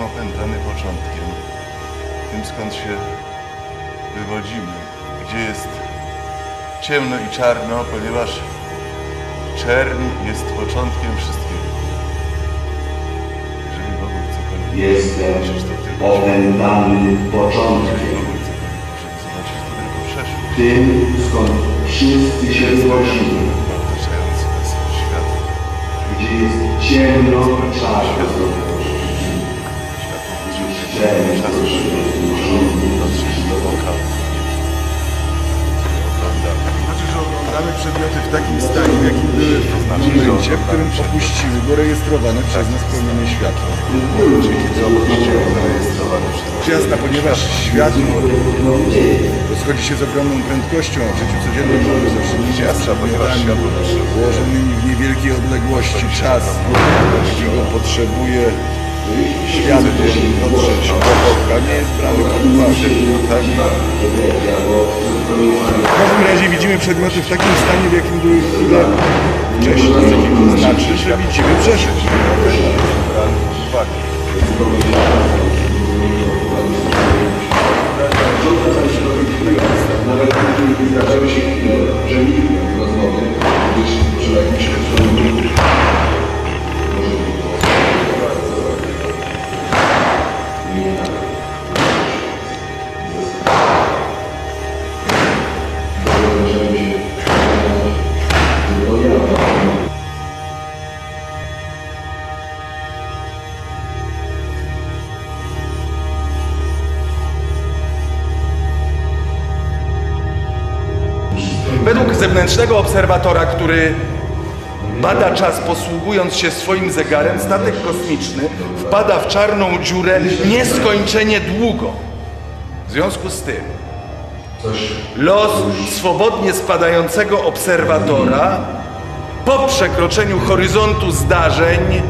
opętany początkiem, tym skąd się wywodzimy, gdzie jest ciemno i czarno, ponieważ czerń jest początkiem wszystkiego. Jeżeli Bogu cokolwiek Jestem opętany początkiem, tym skąd wszyscy się wywodzimy, gdzie jest ciemno i czarno. Czasu, żeby dotrzeć do lokalu. Znaczy, że oglądamy przedmioty w takim stanie, w jakim były w momencie, w którym opuściły go rejestrowane przez nas promienie światła. Czyli kiedy opuściły zarejestrowane przez nas. Jasna, ponieważ światło rozchodzi się z ogromną prędkością, a w życiu codziennym mamy zawsze potrzebuje. ułożonymi w niewielkiej odległości czas, jakiego potrzebuje światło, żeby dotrzeć do Boga, nie jest pod uwagę. Tak? W każdym razie widzimy przedmioty w takim stanie, w jakim były chwilę wcześniej. To znaczy, że widzimy przeszłość. Zewnętrznego obserwatora, który bada czas posługując się swoim zegarem, statek kosmiczny wpada w czarną dziurę nieskończenie długo. W związku z tym los swobodnie spadającego obserwatora po przekroczeniu horyzontu zdarzeń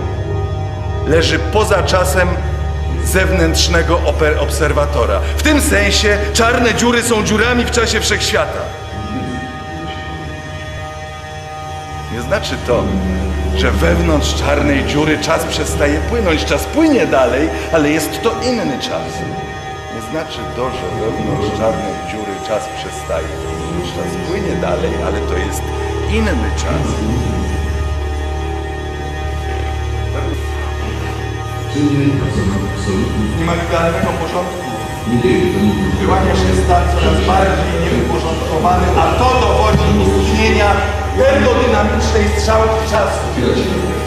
leży poza czasem zewnętrznego obserwatora. W tym sensie czarne dziury są dziurami w czasie wszechświata. Znaczy to, że wewnątrz czarnej dziury czas przestaje płynąć. Czas płynie dalej, ale jest to inny czas. Nie znaczy to, że wewnątrz czarnej dziury czas przestaje płynąć. Czas płynie dalej, ale to jest inny czas. Nie ma idealnego porządku. Wyłania się stan coraz bardziej nieuporządkowany, a to dowodzi istnienia termodynamicznej strzałki czasu.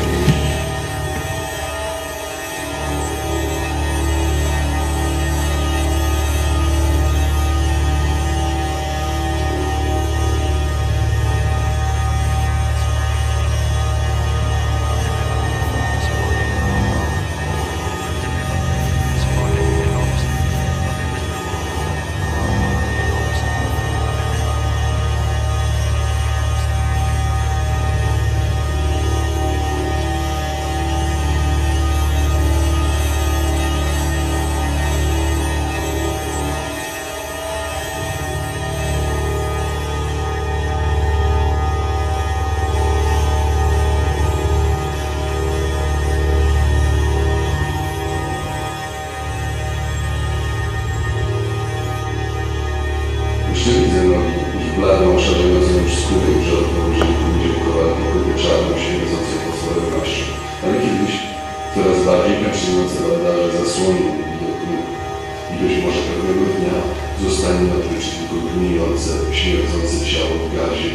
Zostanie na pryczy tylko gnijące, śmierdzące ciało w gazie.